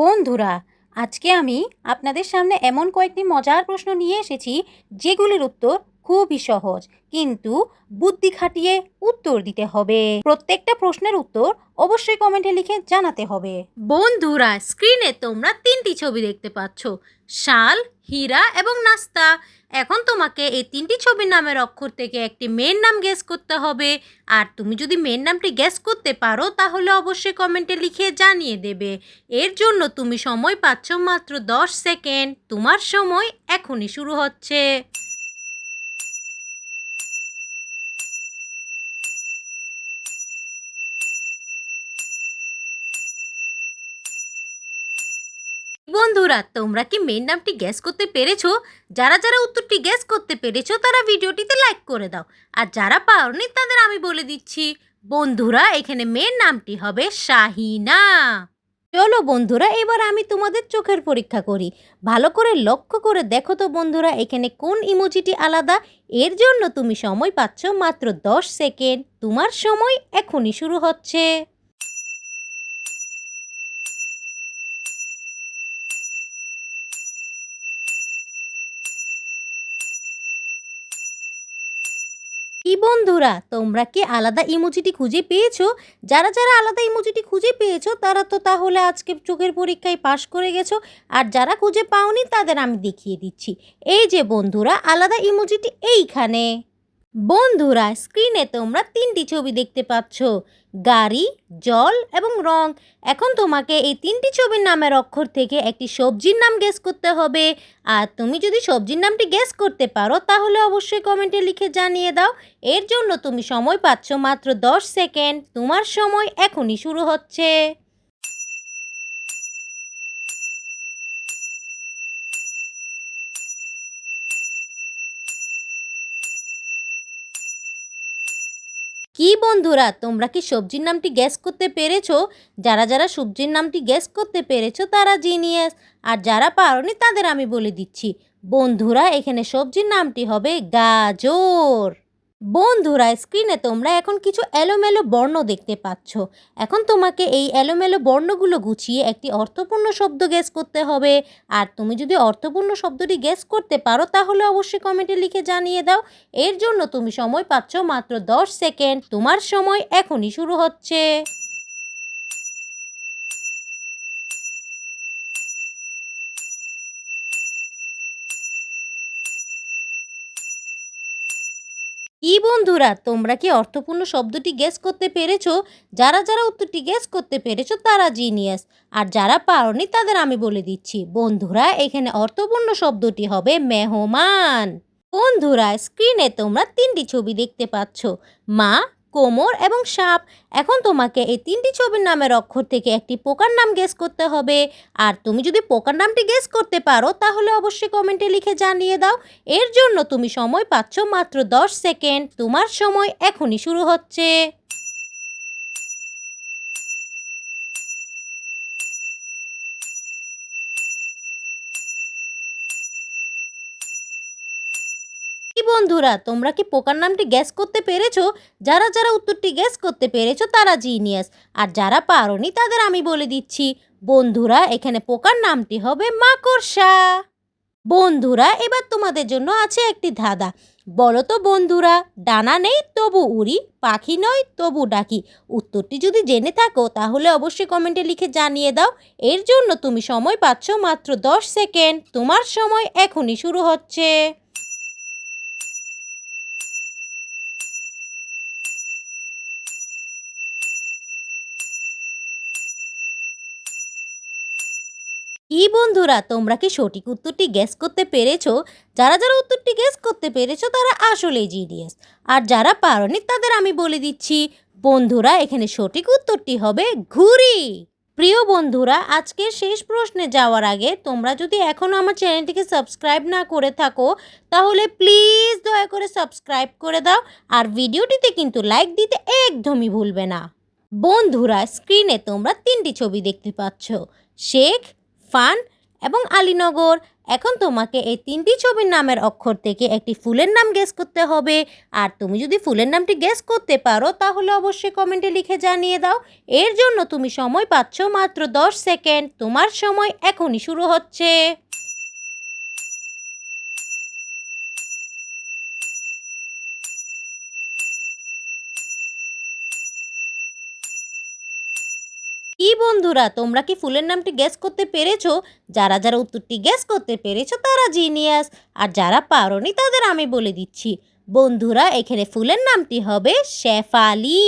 বন্ধুরা আজকে আমি আপনাদের সামনে এমন কয়েকটি মজার প্রশ্ন নিয়ে এসেছি যেগুলির উত্তর খুবই সহজ। কিন্তু বুদ্ধি খাটিয়ে উত্তর দিতে হবে। প্রত্যেকটা প্রশ্নের উত্তর অবশ্যই কমেন্টে লিখে জানাতে হবে। বন্ধুরা, স্ক্রিনে তোমরা তিনটি ছবি দেখতে পাচ্ছ। শাল, হীরা এবং নাস্তা। এখন তোমাকে এই তিনটি ছবির নামের অক্ষর থেকে একটি মেয়ের নাম গেস করতে হবে। আর তুমি যদি মেয়ের নামটি গেস করতে পারো, তাহলে অবশ্যই কমেন্টে লিখে জানিয়ে দেবে। এর জন্য তুমি সময় পাচ্ছ মাত্র দশ সেকেন্ড। তোমার সময় এখনই শুরু হচ্ছে। বন্ধুরা, তোমরা কি মেয়ের নামটি গ্যাস করতে পেরেছ? যারা যারা উত্তরটি গ্যাস করতে পেরেছ, তারা ভিডিওটিতে লাইক করে দাও। আর যারা পাওনি, তাদের আমি বলে দিচ্ছি, বন্ধুরা, এখানে মেয়ের নামটি হবে শাহিনা। চলো বন্ধুরা, এবার আমি তোমাদের চোখের পরীক্ষা করি। ভালো করে লক্ষ্য করে দেখো তো বন্ধুরা, এখানে কোন ইমোজিটি আলাদা? এর জন্য তুমি সময় পাচ্ছ মাত্র দশ সেকেন্ড। তোমার সময় এখনই শুরু হচ্ছে। কি বন্ধুরা, তোমরা কি আলাদা ইমোজিটি খুঁজে পেয়েছ? যারা যারা আলাদা ইমোজিটি খুঁজে পেয়েছ, তারা তো তাহলে আজকে চোখের পরীক্ষায় পাশ করে গেছো। আর যারা খুঁজে পাওনি, তাদের আমি দেখিয়ে দিচ্ছি। এই যে বন্ধুরা, আলাদা ইমোজিটি এইখানে। বন্ধুরা, স্ক্রিনে তোমরা তিনটি ছবি দেখতে পাচ্ছ। গাড়ি, জল এবং রং। এখন তোমাকে এই তিনটি ছবির নামের অক্ষর থেকে একটি সবজির নাম গেস করতে হবে। আর তুমি যদি সবজির নামটি গেস করতে পারো, তাহলে অবশ্যই কমেন্টে লিখে জানিয়ে দাও। এর জন্য তুমি সময় পাচ্ছ মাত্র দশ সেকেন্ড তোমার সময় এখনই শুরু হচ্ছে। কি বন্ধুরা, তোমরা কি সবজির নামটি গ্যাস করতে পেরেছ? যারা যারা সবজির নামটি গ্যাস করতে পেরেছ তারা জিনিয়াস আর যারা পারোনি তাদের আমি বলে দিচ্ছি। বন্ধুরা, এখানে সবজির নামটি হবে গাজর। বন্ধুরা স্ক্রিনে তোমরা এখন কিছু এলোমেলো বর্ণ দেখতে পাচ্ছ। এখন তোমাকে এই এলোমেলো বর্ণগুলো গুছিয়ে একটি অর্থপূর্ণ শব্দ গ্যাস করতে হবে। আর তুমি যদি অর্থপূর্ণ শব্দটি গ্যাস করতে পারো, তাহলে অবশ্যই কমেন্টে লিখে জানিয়ে দাও। এর জন্য তুমি সময় পাচ্ছ মাত্র দশ সেকেন্ড তোমার সময় এখনই শুরু হচ্ছে। কি বন্ধুরা, তোমরা কি অর্থপূর্ণ শব্দটি গ্যাস করতে পেরেছ? যারা যারা উত্তরটি গ্যাস করতে পেরেছ, তারা জিনিয়াস আর যারা পারোনি, তাদের আমি বলে দিচ্ছি। বন্ধুরা, এখানে অর্থপূর্ণ শব্দটি হবে মেহমান। বন্ধুরা স্ক্রিনে তোমরা তিনটি ছবি দেখতে পাচ্ছ। মা কোমর এবং সাপ। এখন তোমাকে এই তিনটি ছবির নামের অক্ষর থেকে একটি পোকার নাম গেস করতে হবে। আর তুমি যদি পোকার নামটি গেস করতে পারো, তাহলে অবশ্যই কমেন্টে লিখে জানিয়ে দাও। এর জন্য তুমি সময় পাচ্ছ মাত্র দশ সেকেন্ড তোমার সময় এখনই শুরু হচ্ছে। কি বন্ধুরা, তোমরা কি পোকার নামটি গ্যাস করতে পেরেছ? যারা যারা উত্তরটি গ্যাস করতে পেরেছ, তারা জিনিয়াস আর যারা পারোনি, তাদের আমি বলে দিচ্ছি, বন্ধুরা, এখানে পোকার নামটি হবে মাকড়সা। বন্ধুরা, এবার তোমাদের জন্য আছে একটি ধাঁধা। বলো তো বন্ধুরা, ডানা নেই তবু উড়ি, পাখি নয় তবু ডাকি। উত্তরটি যদি জেনে থাকো, তাহলে অবশ্যই কমেন্টে লিখে জানিয়ে দাও। এর জন্য তুমি সময় পাচ্ছ মাত্র দশ সেকেন্ড। তোমার সময় এখনই শুরু হচ্ছে। কি বন্ধুরা, তোমরা কি সঠিক উত্তরটি গ্যাস করতে পেরেছ? যারা যারা উত্তরটি গ্যাস করতে পেরেছ, তারা আসলেই জিনিয়াস আর যারা পারোনি, তাদের আমি বলে দিচ্ছি, বন্ধুরা, এখানে সঠিক উত্তরটি হবে ঘুরি প্রিয় বন্ধুরা, আজকের শেষ প্রশ্নে যাওয়ার আগে তোমরা যদি এখনও আমার চ্যানেলটিকে সাবস্ক্রাইব না করে থাকো, তাহলে প্লিজ দয়া করে সাবস্ক্রাইব করে দাও আর ভিডিওটিতে কিন্তু লাইক দিতে একদমই ভুলবে না। বন্ধুরা স্ক্রিনে তোমরা তিনটি ছবি দেখতে পাচ্ছ। শেখ ফান এবং আলীনগর। এখন তোমাকে এই তিনটি ছবির নামের অক্ষর থেকে একটি ফুলের নাম গেস করতে হবে। আর তুমি যদি ফুলের নামটি গেস করতে পারো, তাহলে অবশ্যই কমেন্টে লিখে জানিয়ে দাও। এর জন্য তুমি সময় পাচ্ছ মাত্র দশ সেকেন্ড তোমার সময় এখনই শুরু হচ্ছে। কি বন্ধুরা, তোমরা কি ফুলের নামটি গ্যাস করতে পেরেছ? যারা যারা উত্তরটি গ্যাস করতে পেরেছ, তারা জিনিয়াস আর যারা পারোনি, তাদের আমি বলে দিচ্ছি। বন্ধুরা, এখানে ফুলের নামটি হবে শেফালি।